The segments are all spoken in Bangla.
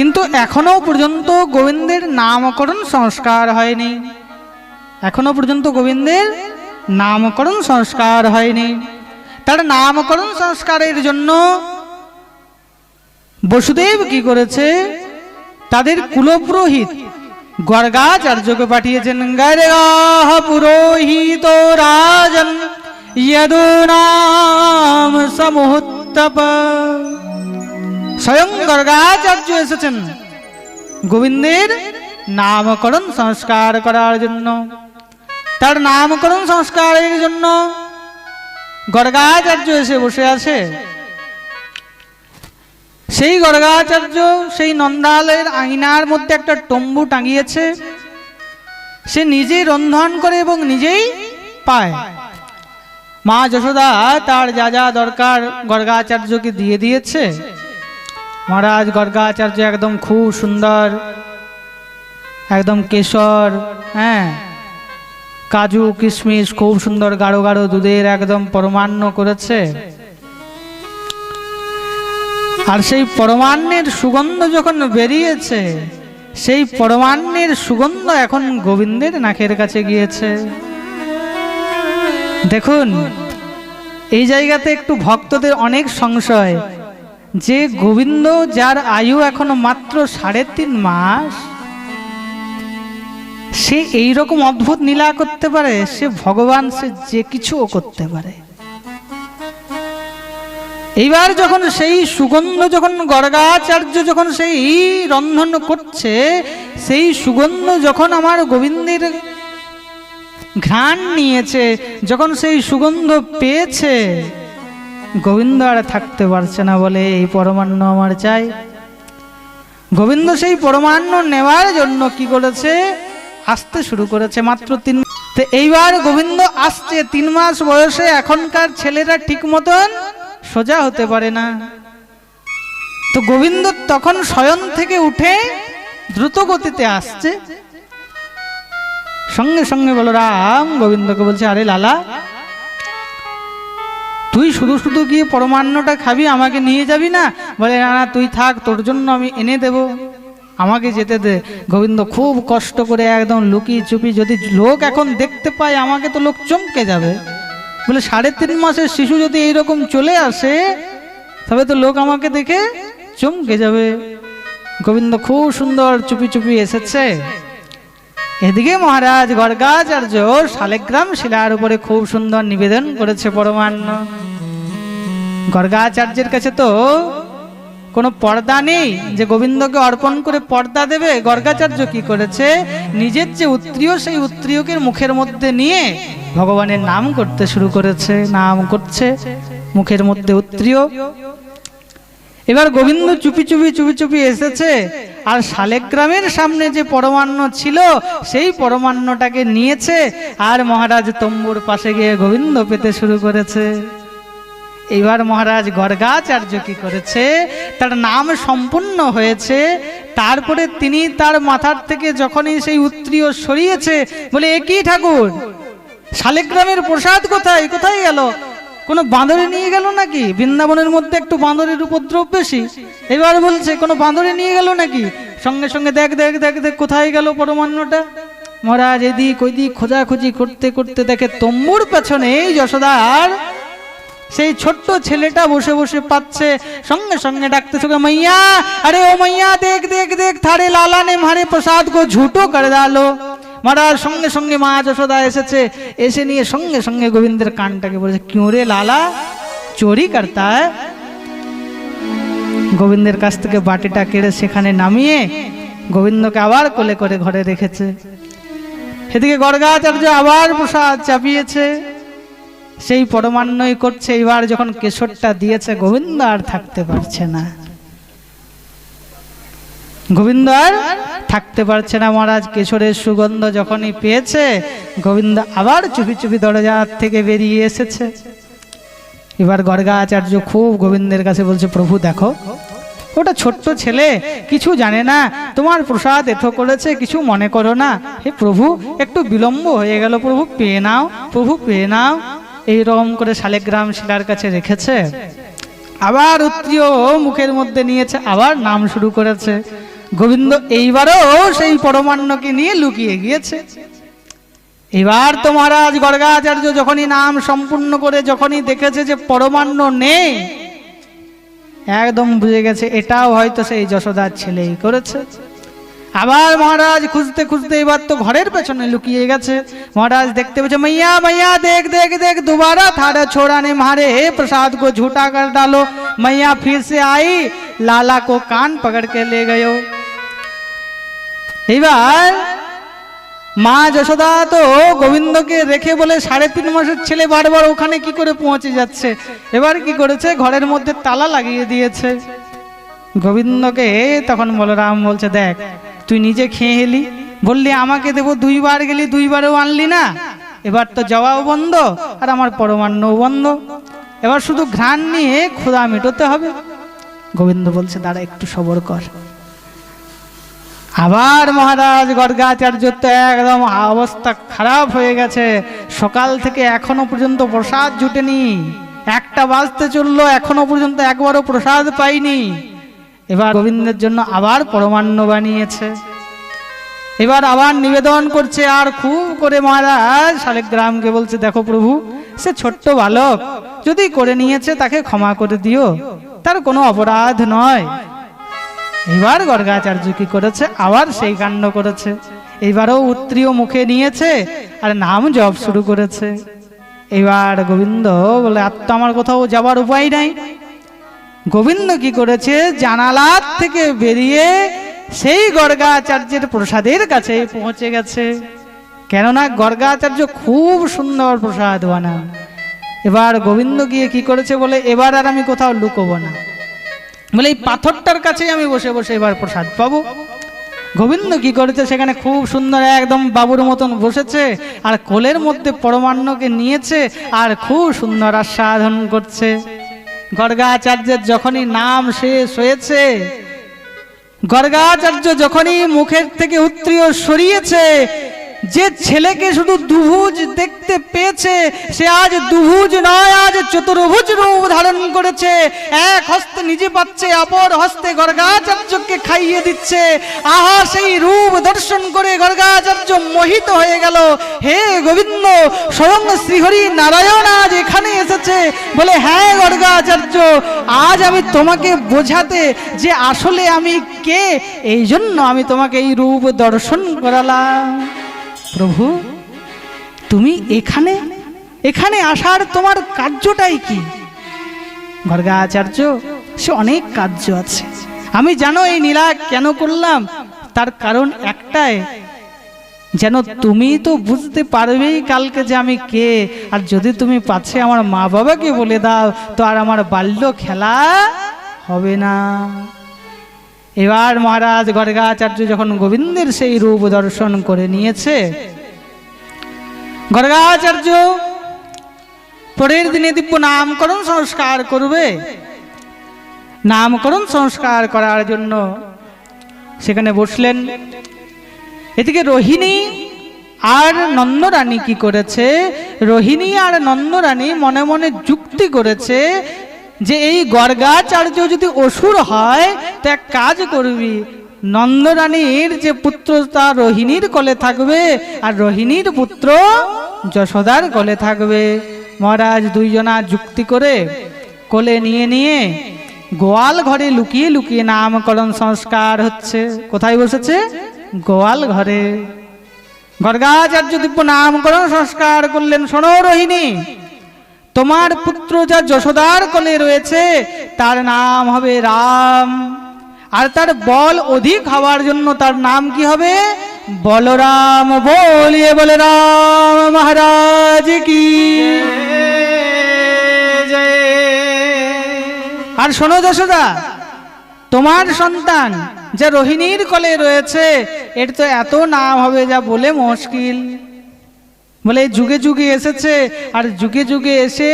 কিন্তু এখনও পর্যন্ত গোবিন্দের নামকরণ সংস্কার হয়নি। এখনও পর্যন্ত গোবিন্দের নামকরণ সংস্কার হয়নি। তার নামকরণ সংস্কারের জন্য বসুদেব কি করেছে? তাদের কুলপুরোহিত গর্গাচার্যকে পাঠিয়েছেন, গর্গাহ পুরোহিত রাজন সমুত্তপ। স্বয়ং গর্গাচার্য এসেছেন। গোবিন্দের নামকরণ সংস্কার করার জন্য। তার নামকরণ সংস্কারের জন্য গর্গাচার্য এসে বসে আছে। সেই গর্গাচার্য সেই নন্দালের আঙিনার মধ্যে একটা টম্বু টাঙিয়েছে। সে নিজেই রন্ধন করে এবং নিজেই পায়। মা যশোদা তার যা যা দরকার গর্গাচার্যকে দিয়ে দিয়েছে। মহারাজ গর্গাচার্য একদম খুব সুন্দর, একদম কেশর হ্যাঁ? কাজু, কিশমিশ খুব সুন্দর, গাঢ় গাঢ় দুধের একদম পরমান্ন করেছে। আর সেই পরমান্নের সুগন্ধ যখন বেরিয়েছে, সেই পরমান্নের সুগন্ধ এখন গোবিন্দের নাকের কাছে গিয়েছে। দেখুন, এই জায়গাতে একটু ভক্তদের অনেক সংশয়। যে গোবিন্দ যার আয়ু এখনও মাত্র সাড়ে তিন মাস, সে এই রকম অদ্ভুত নীলা করতে পারে, সে ভগবান, সে যে কিছুও করতে পারে। এইবার যখন সেই সুগন্ধ, যখন গর্গাচার্য যখন সেই রন্ধন করছে, সেই সুগন্ধ যখন আমার গোবিন্দের ঘ্রাণ নিয়েছে, যখন সেই সুগন্ধ পেয়েছে গোবিন্দ আর থাকতে পারছে না বলে এই পরমান্ন আমার চাই। গোবিন্দ সেই পরমান্ন নেওয়ার জন্য কি করেছে? আসতে শুরু করেছে মাত্র তিন এইবার গোবিন্দ আসছে, তিন মাস বয়সে এখনকার ছেলেরা ঠিক মতন সোজা হতে পারে না। তো গোবিন্দ তখন শয়ন থেকে উঠে দ্রুত গতিতে আসছে। সঙ্গে সঙ্গে বলো, রাম গোবিন্দকে বলছে, আরে লালা তুই শুধু শুধু গিয়ে পরমান্নটা খাবি, আমাকে নিয়ে যাবি না? বলে, না তুই থাক, তোর জন্য আমি এনে দেব। আমাকে যেতে দে। গোবিন্দ খুব কষ্ট করে একদম লুকি চুপি যদি লোক এখন দেখতে পায়, আমাকে তো লোক চমকে যাবে। বলে, সাড়ে তিন মাসের শিশু যদি এইরকম চলে আসে, তবে তো লোক আমাকে দেখে চমকে যাবে। গোবিন্দ খুব সুন্দর চুপি চুপি এসেছে। এদিকে মহারাজ গর্গাচার্য শালেগ্রাম শিলার উপরে খুব সুন্দর নিবেদন করেছে পরমান্ন। গর্গাচার্যের কাছে তো কোনো পর্দা নেই। যে গোবিন্দকে অর্পণ করে পর্দা দেবে গর্গাচার্য কি করেছে? নিজের যে উত্তরীয় সেই উত্তরীয়কে মুখের মধ্যে নিয়ে ভগবানের নাম করতে শুরু করেছে, নাম করছে মুখের মধ্যে উত্তরীয় এবার গোবিন্দ চুপি চুপি চুপি চুপি এসেছে। আর শালেগ্রামের সামনে যে পরমান্ন ছিল, সেই পরমান্নটাকে নিয়েছে আর মহারাজ তম্বুর পাশে গিয়ে গোবিন্দ পেতে শুরু করেছে। এবার মহারাজ গর্গাচার্য কি করেছে, তার নাম সম্পূর্ণ হয়েছে, তারপরে তিনি তার মাথার থেকে যখনই সেই উত্তরীয় সরিয়েছে, বলে একই ঠাকুর? শালেগ্রামের প্রসাদ কোথায়? কোথায় গেল? কোনো বাঁদরে নিয়ে গেল নাকি? বৃন্দাবনের মধ্যে একটু বাঁদরের উপদ্রব বেশি। এবার বলছে, কোনো বাঁদরে নিয়ে গেল নাকি? সঙ্গে সঙ্গে দেখ দেখ দেখ দেখ, কোথায় গেল পরমান্নটা? মহারাজ, এদিক ওইদিক খোঁজাখুঁজি করতে করতে দেখে তম্বুর পেছনে যশোদার, সেই ছোট্ট ছেলেটা বসে বসে পাচ্ছে। সঙ্গে সঙ্গে ডাকতে চোখে মাইয়া, আরে ও মাইয়া, দেখ দেখ দেখ, থারে লালানে মারে প্রসাদ কো ঝুটো করে দালো। মহারাজ সঙ্গে সঙ্গে মা যশোদা এসেছে। এসে নিয়ে সঙ্গে সঙ্গে গোবিন্দের কানটাকে বলেছে কিউ রে লালা চোরি করতা গোবিন্দের কাছ থেকে বাটিটা কেড়ে সেখানে নামিয়ে গোবিন্দকে আবার কোলে করে ঘরে রেখেছে। সেদিকে গর্গাচার্য আবার প্রসাদ চাপিয়েছে। সেই পরমান্নই করছে এবার যখন কেশরটা দিয়েছে, গোবিন্দ আর থাকতে পারছে না। গোবিন্দ আর থাকতে পারছে না মহারাজ, কেশরের সুগন্ধ যখনই পেয়েছে, গোবিন্দ আবার চুপি চুপি দরজার থেকে বেরিয়ে এসেছে। এবার গর্গাচার্য খুব গোবিন্দের কাছে বলছে, প্রভু, দেখো, ওটা ছোট্ট ছেলে, কিছু জানে না, তোমার প্রসাদ এত করেছে, কিছু মনে করো না। হে প্রভু, একটু বিলম্ব হয়ে গেল, প্রভু, পেয়ে নাও, প্রভু, পেয়ে নাও। এইরকম করে শালেগ্রাম শিলার কাছে রেখেছে। আবার উত্তীয় মুখের মধ্যে নিয়েছে, আবার নাম শুরু করেছে। গোবিন্দ, এইবারও সেই পরমান্নকে নিয়ে লুকিয়ে গিয়েছে। এবার তো মহারাজ গর্গাচার্য যখনই নাম সম্পূর্ণ করে যখনই দেখেছে যে পরমান্ন নেই, একদম বুঝে গেছে এটাও হয়তো সেই যশোদার ছেলেই করেছে। আবার মহারাজ খুঁজতে খুঁজতে এবার তো ঘরের পেছনে লুকিয়ে গেছে। মহারাজ দেখতে পেয়েছে, মাইয়া মাইয়া, দেখ দেখ দেখ, দুবারা থারা ছোড়া নে মারে, হে প্রসাদ কো ঝুটা কর ডালো। মাইয়া ফির সে আই, লালা কো কান পকড় কে লে গয়ো। এবার মা যশোদা তো গোবিন্দকে রেখে বলে সাড়ে তিন মাসের ছেলে বারবার ওখানে কি করে পৌঁছে যাচ্ছে? এবার কি করেছে? ঘরের মধ্যে তালা লাগিয়ে দিয়েছে। গোবিন্দকে তখন বলরাম বলছে, দেখ, তুই নিজে খেয়ে এলি। বললি, আমাকে দেবো দুইবার গেলি, দুইবারও আনলি না। এবার তো যাওয়াও বন্ধ, আর আমার পরমান্নও বন্ধ। এবার শুধু ঘ্রাণ নিয়ে ক্ষুধা মেটোতে হবে। গোবিন্দ বলছে, দাঁড়া, একটু সবর কর। আবার মহারাজ গর্গাচার্য তো একদম অবস্থা খারাপ হয়ে গেছে। সকাল থেকে এখনও পর্যন্ত প্রসাদ জুটেনি। একটা বাজতে চলল, এখনও পর্যন্ত একবারও প্রসাদ পাইনি। এবার গোবিন্দের জন্য আবার পরমান্ন বানিয়েছে। এবার আবার নিবেদন করছে, আর খুব করে মহারাজ শালিগ্রামকে বলছে, দেখো প্রভু, সে ছোট্ট বালক, যদি করে নিয়েছে তাকে ক্ষমা করে দিও। তার কোনো অপরাধ নয়। এবার গর্গাচার্য কি করেছে, আবার সেই কাণ্ড করেছে। এবারও উত্তরীয় মুখে নিয়েছে আর নাম জপ শুরু করেছে। এবার গোবিন্দ বলে, আর তো আমার কোথাও যাবার উপায় নাই। গোবিন্দ কি করেছে? জানালার থেকে বেরিয়ে সেই গর্গাচার্যের প্রসাদের কাছে পৌঁছে গেছে। কেননা গর্গাচার্য খুব সুন্দর প্রসাদ বানান। এবার গোবিন্দ গিয়ে কি করেছে বলে, এবার আর আমি কোথাও লুকোবো না। বলে, এই পাথরটার কাছেই আমি বসে বসে এবার প্রসাদ পাবো। গোবিন্দ কি করেছে? সেখানে খুব সুন্দর একদম বাবুর মতন বসেছে আর কোলের মধ্যে পরমান্নকে নিয়েছে আর খুব সুন্দর আস্বাদন করছে। গর্গাচার্যের যখনই নাম শেষ হয়েছে, গর্গাচার্য যখনই মুখের থেকে উত্তরীয় সরিয়েছে যে ছেলেকে শুধু দুভুজ দেখতে পেয়েছে, সে আজ দুভুজ নয়, আজ চতুর্ভুজ রূপ ধারণ করেছে। এক হস্তে নিজে পাচ্ছে, অপর হস্তে গর্গাচার্যকে খাইয়ে দিচ্ছে। আহা, সেই রূপ দর্শন করে গর্গাচার্য মোহিত হয়ে গেল। হে গোবিন্দ, স্বয়ং শ্রীহরি নারায়ণ আজ এখানে এসেছে। বলে হ্যাঁ গর্গাচার্য, আজ আমি তোমাকে বোঝাতে যে আসলে আমি কে এই জন্য আমি তোমাকে এই রূপ দর্শন করালাম। প্রভু, তুমি এখানে? এখানে আসার তোমার কার্যটাই কি? গর্গাচার্য, সে অনেক কার্য আছে। আমি জানো এই নীলা কেন করলাম? তার কারণ একটাই, যেন তুমি তো বুঝতে পারবেই কালকে যে আমি কে। আর যদি তুমি পাচ্ছে আমার মা বাবাকে বলে দাও, তো আর আমার বাল্য খেলা হবে না। এবার মহারাজ গর্গাচার্য যখন গোবিন্দের সেই রূপ দর্শন করে নিয়েছে, গর্গাচার্য পরের দিনে দিব্য নামকরণ সংস্কার করবে। নামকরণ সংস্কার করার জন্য সেখানে বসলেন। এদিকে রোহিণী আর নন্দরানী কি করেছে? রোহিণী আর নন্দরানী মনে মনে যুক্তি করেছে যে এই গর্গাচার্য যদি অসুর হয়, তো এক কাজ করবি। নন্দরানীর যে পুত্র, তা রোহিণীর কলে থাকবে, আর রোহিণীর পুত্র যশোদার কলে থাকবে। মহারাজ দুইজনা যুক্তি করে কোলে নিয়ে নিয়ে গোয়াল ঘরে লুকিয়ে লুকিয়ে নামকরণ সংস্কার হচ্ছে। কোথায় বসেছে? গোয়াল ঘরে। গর্গাচার্য দিব্য নামকরণ সংস্কার করলেন। শোনো রোহিণী তোমার পুত্র যা যশোদার কোলে রয়েছে, তার নাম হবে রাম। আর তার বল অধিক হওয়ার জন্য তার নাম কি হবে? বলরাম, বলিয়ে বলে রাম মহারাজ কি। আর শোনো যশোদা, তোমার সন্তান যে রোহিণীর কোলে রয়েছে, এর তো এত নাম হবে যা বলে মুশকিল। বলে যুগে যুগে এসেছে, আর যুগে যুগে এসে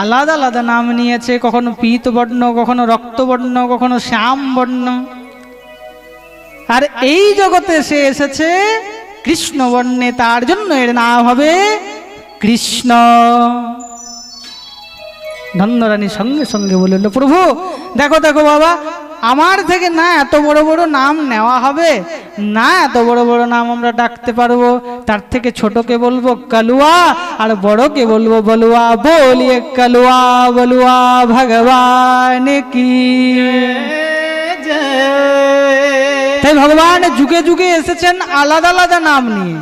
আলাদা আলাদা নাম নিয়েছে, কখনো পীত বর্ণ, কখনো রক্তবর্ণ কখনো শ্যাম বর্ণ। আর এই জগতে সে এসেছে কৃষ্ণ বর্ণে, তার জন্য এর নাম হবে কৃষ্ণ। নন্দরানী সঙ্গে সঙ্গে বলল প্রভু, দেখো দেখো বাবা আমার থেকে না এত বড় বড় নাম নেওয়া হবে? না এত বড় বড় নাম আমরা ডাকতে পারব। তার থেকে ছোটকে বলব কালুয়া, আর বড়কে বলব বলুয়া। বলিয়ে কালুয়া, বলুয়া ভগবান কি? তাই ভগবান যুগে যুগে এসেছেন আলাদা আলাদা নাম নিয়ে।